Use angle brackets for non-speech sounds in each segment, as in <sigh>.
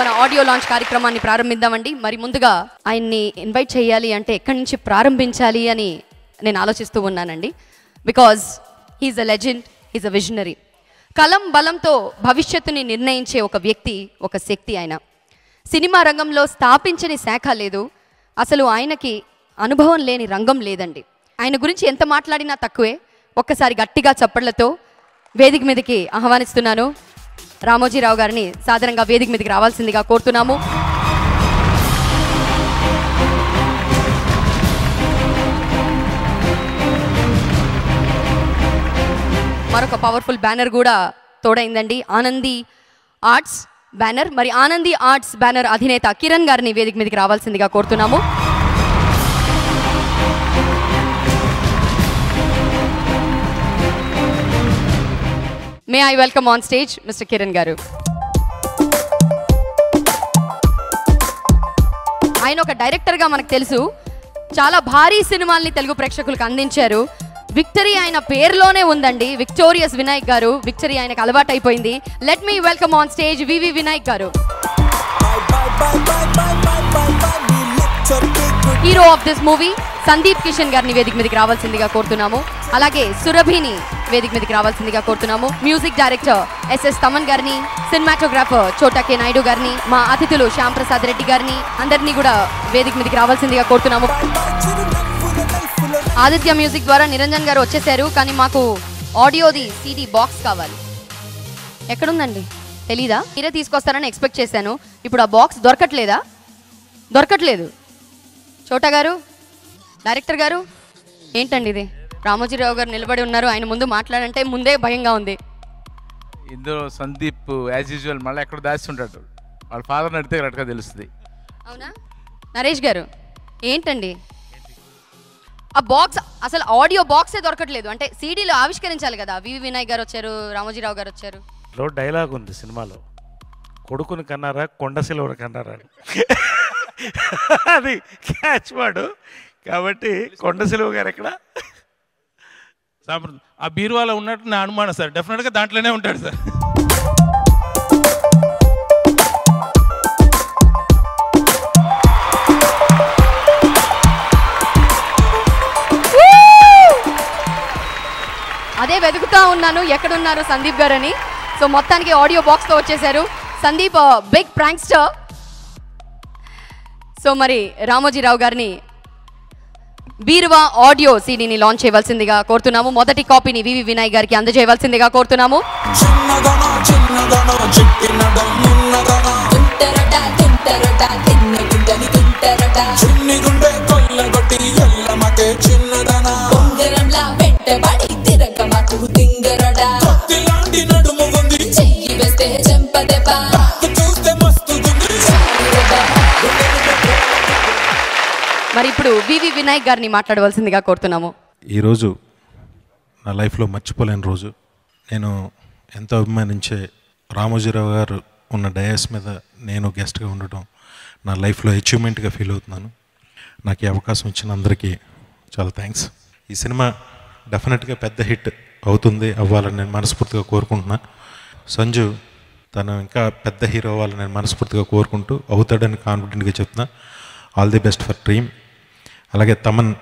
మన audio launch కార్యక్రమాన్ని ప్రారంభిద్దామండి. మరి ముందుగా ఆయన్ని ఇన్వైట్ చేయాలి అంటే ఎక్కడి నుంచి ప్రారంభించాలి అని నేను ఆలోచిస్తూ ఉన్నానండి. Because he's a legend he's a visionary. కలం బలంతో భవిష్యత్తుని నిర్ణయించే ఒక వ్యక్తి ఒక శక్తి ఆయన. సినిమా రంగంలో స్థాపించని శాఖ లేదు. అసలు ఆయనకి అనుభవం లేని రంగం లేదండి. ఆయన గురించి ఎంత మాట్లాడినా తక్కువే. ఒక్కసారి గట్టిగా చప్పట్లతో వేదిక మీదకి ఆహ్వానిస్తున్నాను. రామోజీరావు గారిని సాధారణంగా వేదిక మీదకి రావాల్సిందిగా కోరుతున్నాము. మరొక పవర్ఫుల్ బ్యానర్ కూడా తోడైందండి. Anandi arts banner. మరి ఆనంది ఆర్ట్స్ బ్యానర్ అధినేత కిరణ్ గారిని వేదిక మీదకి రావాల్సిందిగా కోరుతున్నాము. May I welcome on stage mister Kiran గారు ఆయన ఒక డైరెక్టర్గా మనకు తెలుసు. చాలా భారీ సినిమాల్ని తెలుగు ప్రేక్షకులకు అందించారు. విక్టరీ ఆయన పేరులోనే ఉందండి. విక్టోరియస్ వినాయక్ గారు విక్టరీ ఆయనకు అలవాటు అయిపోయింది let me welcome on stage V V Vinayak గారు. Hero of this movie Sandeep Kishan గారిని వేదిక మీదకి రావాల్సిందిగా కోరుతున్నాము. అలాగే సురభిని వేదిక మీదకి రావాల్సిందిగా కోరుతున్నాము. మ్యూజిక్ డైరెక్టర్ ఎస్ఎస్ తమన్ గారిని సినిమాటోగ్రాఫర్ చోటా కే నాయుడు గారిని మా అతిథులు శ్యామ్ ప్రసాద్ రెడ్డి గారిని అందరినీ కూడా వేదిక మీదకి రావాల్సిందిగా కోరుతున్నాము. ఆదిత్య మ్యూజిక్ ద్వారా నిరంజన్ గారు వచ్చేసారు కానీ మాకు ఆడియోది సిడీ బాక్స్ కావాలి. ఎక్కడుందండి? తెలీదా? మీరే తీసుకొస్తారని ఎక్స్పెక్ట్ చేశాను. ఇప్పుడు ఆ బాక్స్ దొరకట్లేదా? దొరకట్లేదు. చోటా గారు డైరెక్టర్ గారు ఏంటండి ఇది? రామోజీరావు గారు నిలబడి ఉన్నారు. ఆయన ముందు మాట్లాడంటే ముందే భయంగా ఉంది. ఇందులో సందీప్ యాజ్ యూజువల్ మళ్ళీ ఎక్కడ దాచి ఉంటాడు. వాళ్ళ అడిగితే కరెక్ట్గా తెలుస్తుంది. అవునా? నరేష్ గారు ఏంటండి? ఆ బాక్స్ అసలు ఆడియో బాక్సే దొరకట్లేదు. అంటే సీడీలో ఆవిష్కరించాలి కదా. వివి వినాయక్ గారు వచ్చారు రామోజీరావు గారు వచ్చారు. లో డైలాగ్ ఉంది సినిమాలో. కొడుకుని కన్నారా కొండ సిలువను కన్నారా <laughs> అది క్యాచ్ వాడు కాబట్టి కొండ సిలువ గారు ఎక్కడ? సాంప్రదాయం ఆ బీరువాలో ఉన్నట్టు నా అనుమానం సార్. డెఫినెట్గా దాంట్లోనే ఉంటాడు సార్. అదే వెతుకుతా ఉన్నాను. ఎక్కడున్నారు సందీప్ గారు అని సో మొత్తానికి ఆడియో బాక్స్తో వచ్చేసారు Sandeep uh, big prankster so మరి రామోజీరావు గారిని బీరువా ఆడియో సీడీని లాంచ్ చేయవలసిందిగా కోరుతున్నాము. మొదటి కాపీని వివి వినాయ్ గారికి అందజేయవలసిందిగా కోరుతున్నాము. తుంటరట వివి వినాయక్ గారిని మాట్లాడవలసిందిగా కోరుతున్నాము. ఈరోజు నా లైఫ్లో మర్చిపోలేని రోజు. నేను ఎంతో అభిమానించే రామోజీరావు గారు ఉన్న డయాస్ మీద నేను గెస్ట్గా ఉండటం నా లైఫ్లో అచీవ్మెంట్గా ఫీల్ అవుతున్నాను. నాకు ఈ అవకాశం ఇచ్చిన అందరికీ చాలా థ్యాంక్స్. ఈ సినిమా డెఫినెట్గా పెద్ద హిట్ అవుతుంది అవ్వాలని నేను మనస్ఫూర్తిగా కోరుకుంటున్నా. సంజు తను ఇంకా పెద్ద హీరో అవ్వాలని నేను మనస్ఫూర్తిగా కోరుకుంటూ అవుతాడని కాన్ఫిడెంట్గా చెప్తున్నా. All the best for dream అలాగే తమన్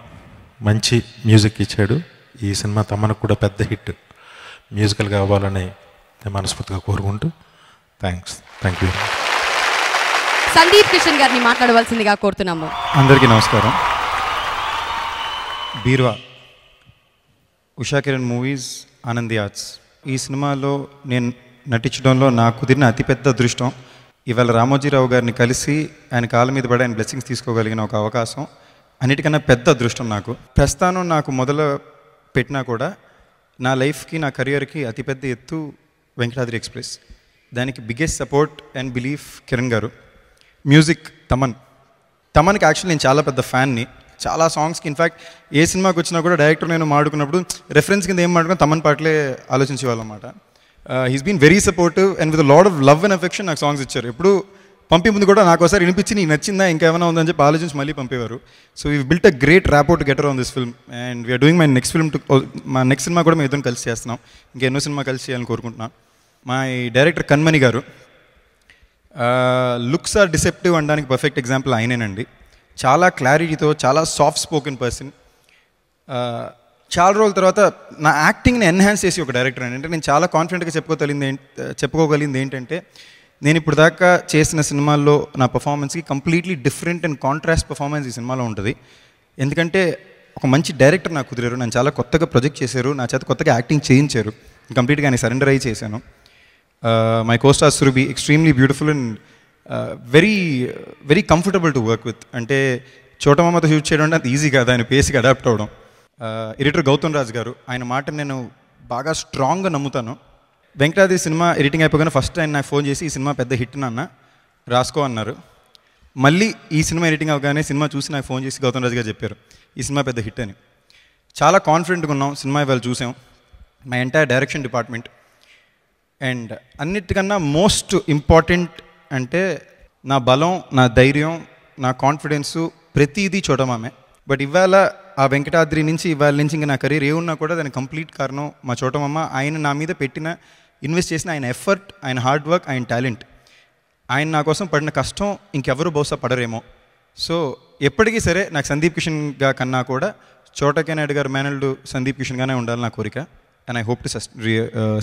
మంచి మ్యూజిక్ ఇచ్చాడు. ఈ సినిమా తమన్కు కూడా పెద్ద హిట్. మ్యూజికల్గా అవ్వాలని నేను మనస్ఫూర్తిగా కోరుకుంటూ thanks thank you Sandeep Kishan గారిని మాట్లాడవలసిందిగా కోరుతున్నాము. అందరికీ నమస్కారం. బీర్వా ఉషా కిరణ్ మూవీస్ ఆనంది ఆర్ట్స్. ఈ సినిమాలో నేను నటించడంలో నాకు కుదిరిన అతిపెద్ద అదృష్టం ఇవాళ రామోజీరావు గారిని కలిసి ఆయన కాళ్ళ మీద పడి ఆయన బ్లెస్సింగ్స్ తీసుకోగలిగిన ఒక అవకాశం. అన్నిటికన్నా పెద్ద అదృష్టం నాకు. ప్రస్థానం నాకు మొదలు పెట్టినా కూడా నా లైఫ్కి నా కెరియర్కి అతిపెద్ద ఎత్తు వెంకటాద్రి ఎక్స్ప్రెస్. దానికి biggest support and belief Kiran గారు. మ్యూజిక్ తమన్. తమన్కి యాక్చువల్లీ నేను చాలా పెద్ద ఫ్యాన్ని. చాలా సాంగ్స్కి ఇన్ఫ్యాక్ట్ ఏ సినిమాకి వచ్చినా కూడా డైరెక్టర్ నేను మాడుకున్నప్పుడు రెఫరెన్స్ కింద ఏం మాడుకున్నా తమన్ పాటలే ఆలోచించేవాళ్ళం అనమాట he's been very supportive and with lot of love and affection నాకు సాంగ్స్ ఇచ్చారు. ఎప్పుడు పంపి ముందు కూడా నాకు ఒకసారి వినిపించి నీకు నచ్చిందా ఇంకేమైనా ఉందని చెప్పి ఆలోచించి మళ్ళీ పంపేవారు. So we built a great rapport together on this film and we are doing my next film too మా నెక్స్ట్ సినిమా కూడా మేము ఇద్దరం కలిసి చేస్తున్నాం. ఇంకెన్నో సినిమా కలిసి చేయాలని కోరుకుంటున్నాను మా ఈ డైరెక్టర్ కన్మణి గారు లుక్స్ ఆర్ డిసెప్టివ్ అనడానికి పర్ఫెక్ట్ ఎగ్జాంపుల్ ఆయనేనండి. చాలా క్లారిటీతో చాలా సాఫ్ట్ స్పోకెన్ పర్సన్ చాలా రోజుల తర్వాత నా యాక్టింగ్ని ఎన్హాన్స్ చేసి ఒక డైరెక్టర్ అండి. అంటే నేను చాలా కాన్ఫిడెంట్గా చెప్పుకోగలిగింది చెప్పుకోగలిగింది ఏంటంటే నేను ఇప్పుడు దాకా చేసిన సినిమాల్లో నా పర్ఫార్మెన్స్కి completely different and contrast performance ఈ సినిమాలో ఉంటుంది. ఎందుకంటే ఒక మంచి డైరెక్టర్ నాకు కుదిరారు నన్ను చాలా కొత్తగా ప్రొజెక్ట్ చేశారు నా చేత కొత్తగా యాక్టింగ్ చేయించారు. కంప్లీట్గా ఆయన సరెండర్ అయ్యి చేశాను. My costar Surabhi extremely beautiful and very very comfortable to work with అంటే చోటమామతో షూట్ చేయడం అంటే అంత ఈజీ కాదు ఆయన పేస్కి అడాప్ట్ అవ్వడం ఎడిటర్ గౌతమ్ రాజ్ గారు ఆయన మాట నేను బాగా స్ట్రాంగ్గా నమ్ముతాను. వెంకటాద్రి సినిమా ఎడిటింగ్ అయిపోగానే ఫస్ట్ ఆయన నాకు ఫోన్ చేసి ఈ సినిమా పెద్ద హిట్ నాన్న రాసుకో అన్నారు. మళ్ళీ ఈ సినిమా ఎడిటింగ్ అవగానే సినిమా చూసి నాకు ఫోన్ చేసి గౌతమ్ రాజు గారు చెప్పారు ఈ సినిమా పెద్ద హిట్ అని. చాలా కాన్ఫిడెంట్గా ఉన్నాం సినిమా ఇవాళ చూసాం. My entire direction department and అన్నిటికన్నా మోస్ట్ ఇంపార్టెంట్ అంటే నా బలం నా ధైర్యం నా కాన్ఫిడెన్సు ప్రతిదీ చూడమామే బట్ ఇవాళ ఆ వెంకటాద్రి నుంచి ఇవాళ నుంచి ఇంకా నా కెరీర్ ఏ ఉన్నా కూడా దాని కంప్లీట్ కారణం మా చోటమమ్మ. ఆయన నా మీద పెట్టిన ఇన్వెస్ట్ చేసిన ఆయన ఎఫర్ట్ ఆయన హార్డ్ వర్క్ ఆయన టాలెంట్ ఆయన నా కోసం పడిన కష్టం ఇంకెవరు బహుశా పడరేమో. సో ఎప్పటికీ సరే నాకు సందీప్ కిషన్గా కన్నా కూడా చోటకే నాయుడు గారు మేనల్డ్ సందీప్ కిషన్గానే ఉండాలి నా కోరిక. And I hope to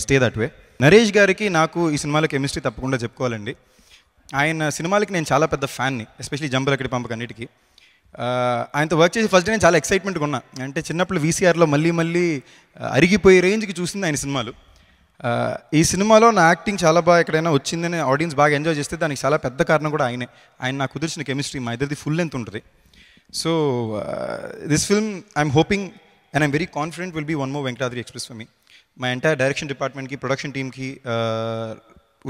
stay that way Naresh గారికి నాకు ఈ సినిమాలో కెమిస్ట్రీ తప్పకుండా చెప్పుకోవాలండి. ఆయన సినిమాలకి నేను చాలా పెద్ద ఫ్యాన్ని ఎస్పెషలీ జంబలకడి పంపక అన్నిటికీ. Uh, ఆయనతో వర్క్ చేసి ఫస్ట్ డే నేను చాలా ఎక్సైట్మెంట్గా ఉన్నా అంటే చిన్నప్పుడు వీసీఆర్లో మళ్ళీ మళ్ళీ uh, అరిగిపోయే రేంజ్కి చూసింది ఆయన సినిమాలు. ఈ సినిమాలో నా యాక్టింగ్ చాలా బాగా ఎక్కడైనా వచ్చిందని ఆడియన్స్ బాగా ఎంజాయ్ చేస్తే దానికి చాలా పెద్ద కారణం కూడా ఆయనే. ఆయన నాకు కుదిర్చిన కెమిస్ట్రీ మా ఇద్దరిది ఫుల్ లెంత్ ఉంటుంది. So this film I'm hoping and I'm very confident will be one more Venkatadri express for me మా ఎంటైర్ డైరెక్షన్ డిపార్ట్మెంట్కి ప్రొడక్షన్ టీమ్కి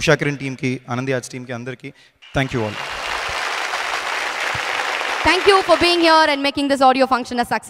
ఉషా కిరణ్ టీమ్కి ఆనంద్ యాజ్ టీమ్కి అందరికీ thank you all thank you for being here and making this audio function a success